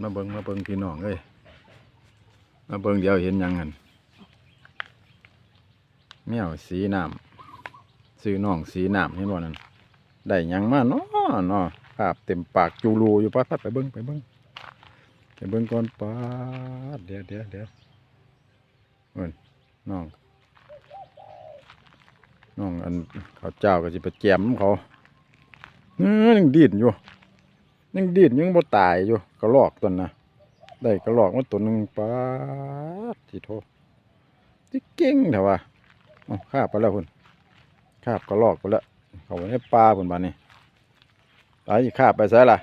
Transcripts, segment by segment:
มาเบิงมาเบิ่งพี่น้องเอ้ยมาเบิงเดี๋ยวเห็นยังหันแมวสีน้ำซื้อน้องสีน้ำเห็นบ่นั่นได้ยังมาเนาะเนาะภาพเต็มปากจูรูอยู่ปัดไปเบิ่งไปเบิ่งไปเบิ่งก่อนปาเดี๋ยวเดี๋ยวเดี๋ยวเอินน้องน้องอันเขาเจ้าก็สิไปแจมเขาเอ้อยังดีดอยู่ ยังดีดยังบ่ตายอยู่กระลอกตัวนะได้กระลอกมาตัวหนึ่งปาที่โทที่เก่งแต่ว่าเอาคาบไปแล้วคุณคาบกระลอกไปแล้วเขาไว้ในปลาคุณบ้านนี้ไปคาบไปซ้ายล่ะ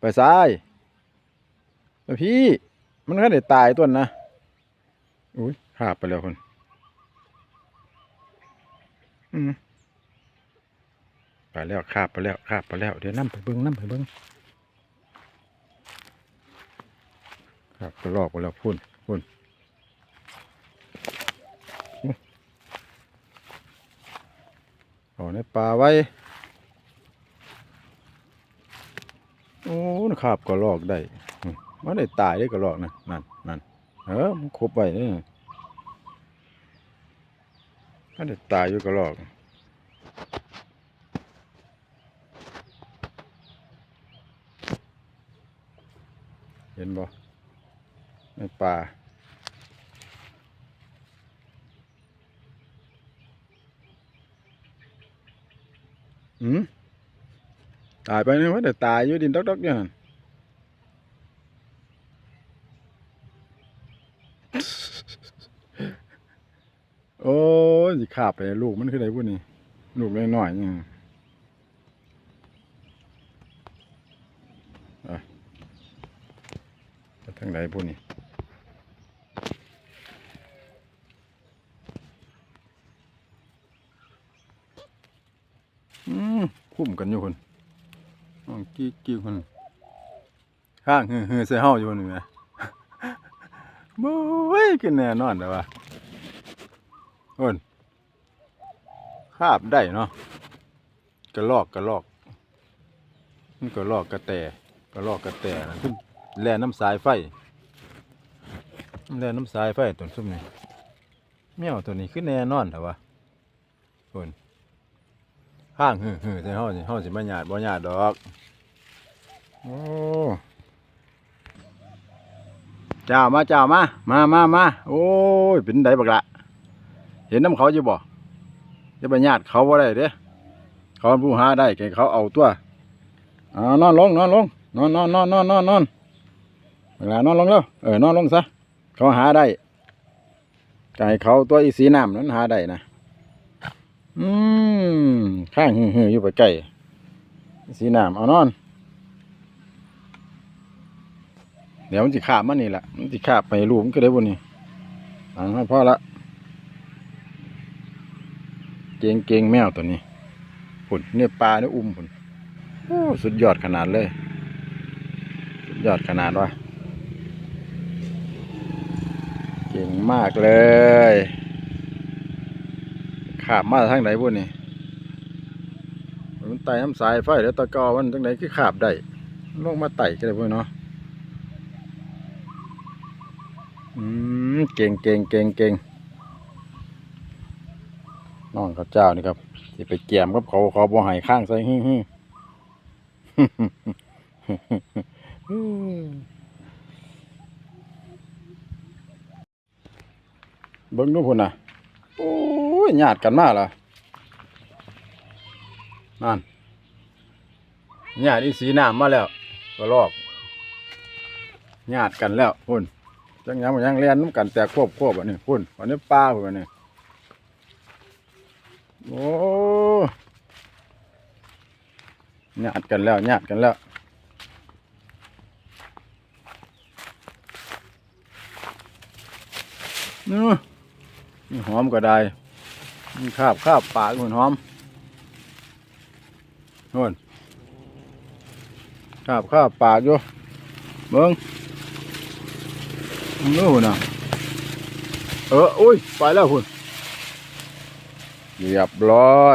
ไปซ้ายแล้วพี่มันก็ได้ตายตัวนะอุ้ยคาบไปแล้วคุณอืม ไปแล้วคาบไปแล้วคาบไปแล้วเดี๋ยวนั่ไปเบิ้งนั่ไปเบิ้งครับก็ลอกไปแล้วพุ่นพุ่นอุ๊ยเอาในป่าไว้ โอ้คาบก็ลอกได้มันได้ตายได้ก็ลอกนะนั่นนั่นเออมันครบไว้นี่มันได้ตายอยู่ก็ลอก เห็นบ่ในป่าอืมตายไปนี่ว่าแต่ตายอยู่ดินดอกๆอย่นั้นโอ้ยขาบไปลูกมันคือไดพูดนี่ลูกน้อยๆนี่ไปทางใดพูดนี่คุ้มกันอยู่คนกี้กี้คนข้างเฮือเฮือใส่เฮาอยู่คนี่แหมบ่เว้ยกันแน่นอนแต่ว่าคนคาบได้เนาะกระลอกกระลอกมันกระลอกกระแตกระลอกกระแตนะขึ้น แล่น้ำสายไฟแล่น้ำสายไฟตัวซุ่มนี่แมวตัวนี้ขึ้นแน่นอนแต่ว่าคนข้างเฮือเฮือใส่เฮาสิเฮาสิมาหยาดบ่หยาดดอกโอ้เจ้ามาเจ้ามามามามาโอ้ยเป็นไดบักละเห็นน้ำเขาอยู่บ่จะไปญาติเขาบ่าได้เด้เขาผู้หาได้แกเขาเอาตัวเอานอนลงนอนลงนอนนอนนอนนอนนอน นอนบักละนอนลงแล้วเออนอนลงซะเขาหาได้ไก่เขาตัวอีสีน้ำนั้นหาได้นะอืมข้างหืออยู่ไปใกล้อีสีน้ำเอานอน เดี๋ยวมันจะขาบมันนี่แหละมันจะขาบไปรูมันก็ได้บนนี่อ่าพอละเกงเกงแมวตัวนี้ผุนเนี่ยปลาเนี่ยอุ้มผุนสุดยอดขนาดเลย สุดยอดขนาดว่ะเก่งมากเลยขาบมาทางไหนบุญนี่มันไต่น้ำสายไฟแล้วตะกอมันทางไหนคือขาบได้ลงมาไต่ก็ได้บุญเนาะอืมเก่งเก่งเก่งเก่งน้องข้าวเจ้านี่ครับที่ไปเกี่ยมกับเขาเขาบ่หายข้างใส่ฮึ่ม เบิ้งดูพุ่นน่ะโอ้ยญาติกันมาล่ะนั่นญาติอีสีน้ำมาแล้วก็ลอกญาติกันแล้วพุ่นจังยังบ่ยังเรียนน้ำกันแต่ควบควบอันนี้พุ่นอันนี้ปลาพุ่นอันนี้โอ้ญาติกันแล้วญาติกันแล้วนู้ นี่หอมก็ได้นี่คาบคาบปากหุ่นหอมหุ่นคาบคาบปากอยู่เบิ้งนู่นน่ะเอออุ้ยไปแล้วคุณเรียบร้อย